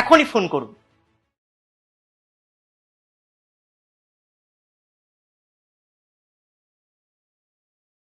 এখনই ফোন করুন।